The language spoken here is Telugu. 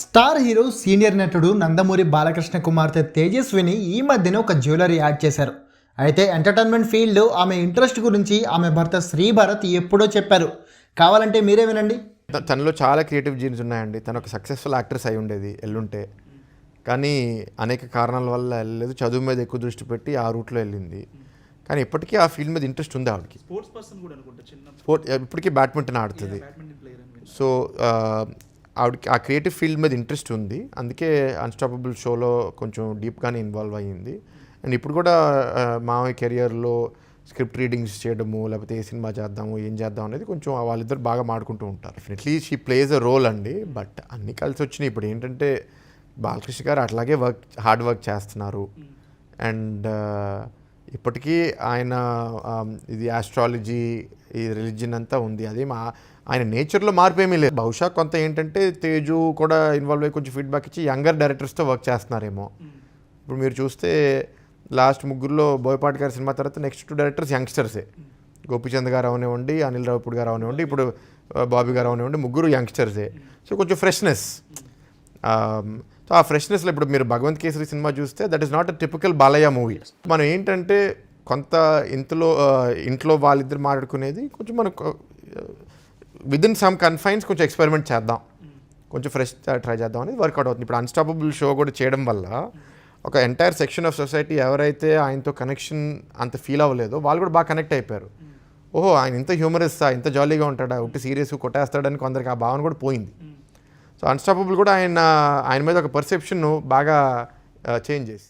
స్టార్ హీరో సీనియర్ నటుడు నందమూరి బాలకృష్ణ కుమార్తె తేజస్విని ఈ మధ్యన ఒక జ్యువెలరీ యాడ్ చేశారు. అయితే ఎంటర్టైన్మెంట్ ఫీల్డ్ ఆమె ఇంట్రెస్ట్ గురించి ఆమె భర్త శ్రీభరత్ ఎప్పుడో చెప్పారు. కావాలంటే మీరే వినండి. తనలో చాలా క్రియేటివ్ జీన్స్ ఉన్నాయండి. తను ఒక సక్సెస్ఫుల్ యాక్ట్రెస్ అయి ఉండేది ఎల్లుంటే. కానీ అనేక కారణాల వల్ల వెళ్ళలేదు. చదువు మీద ఎక్కువ దృష్టి పెట్టి ఆ రూట్లో వెళ్ళింది. కానీ ఇప్పటికీ ఆ ఫీల్డ్ మీద ఇంట్రెస్ట్ ఉంది ఆవిడకి. స్పోర్ట్స్ పర్సన్ కూడా అనుకుంటా చిన్న స్పోర్ట్ ఇప్పటికీ బ్యాడ్మింటన్ ఆడుతుంది. సో ఆవిడకి ఆ క్రియేటివ్ ఫీల్డ్ మీద ఇంట్రెస్ట్ ఉంది. అందుకే అన్స్టాపబుల్ షోలో కొంచెం డీప్గానే ఇన్వాల్వ్ అయ్యింది. అండ్ ఇప్పుడు కూడా మామయ్య కెరియర్లో స్క్రిప్ట్ రీడింగ్స్ చేయడము లేకపోతే ఏ సినిమా చేద్దాము ఏం చేద్దాం అనేది కొంచెం వాళ్ళిద్దరు బాగా మాడుకుంటూ ఉంటారు. Definitely she plays a role అండి. బట్ అన్నీ కలిసి వచ్చినాయి. ఇప్పుడు ఏంటంటే బాలకృష్ణ గారు అట్లాగే వర్క్ హార్డ్ వర్క్ చేస్తున్నారు. అండ్ ఇప్పటికీ ఆయన ఇది ఆస్ట్రాలజీ ఈ రిలీజియన్ అంతా ఉంది. అది మా ఆయన నేచర్లో మార్పు ఏమీ లేదు. బహుశా కొంత ఏంటంటే తేజు కూడా ఇన్వాల్వ్ అయ్యి కొంచెం ఫీడ్బ్యాక్ ఇచ్చి యంగర్ డైరెక్టర్స్తో వర్క్ చేస్తున్నారేమో. ఇప్పుడు మీరు చూస్తే లాస్ట్ ముగ్గురులో బోయపాటి గారి సినిమా తర్వాత నెక్స్ట్ టూ డైరెక్టర్స్ యంగ్స్టర్సే గోపిచంద్ గారు అవనివ్వండి అనిల్ రావుపూడి గారు అవనివ్వండి ఇప్పుడు బాబీ గారు అవనివ్వండి ముగ్గురు యంగ్స్టర్సే సో కొంచెం ఫ్రెష్నెస్ సో ఆ ఫ్రెష్నెస్లో ఇప్పుడు మీరు భగవంత్ కేసరి సినిమా చూస్తే that is not a typical Balayya movie మనం ఏంటంటే కొంత ఇంట్లో ఆ, ఇంట్లో వాళ్ళిద్దరు మాట్లాడుకునేది కొంచెం మనకు ఇన్ సమ్ కన్ఫైన్స్ కొంచెం ఎక్స్పెరిమెంట్ చేద్దాం. కొంచెం ఫ్రెష్ ట్రై చేద్దాం అనేది వర్కౌట్ అవుతుంది. ఇప్పుడు అన్స్టాపబుల్ షో కూడా చేయడం వల్ల ఒక ఎంటైర్ సెక్షన్ ఆఫ్ సొసైటీ ఎవరైతే ఆయనతో కనెక్షన్ అంత ఫీల్ అవ్వలేదో వాళ్ళు కూడా బాగా కనెక్ట్ అయిపోయారు. ఓహో ఆయన ఇంత హ్యూమరస్తా ఇంత జాలీగా ఉంటాడా ఉట్టి సీరియస్ కొట్టేస్తాడని కొందరికి ఆ భావన కూడా పోయింది. సో అన్స్టాపబుల్ కూడా ఆయన ఆయన మీద ఒక పర్సెప్షన్ బాగా చేంజ్ చేసి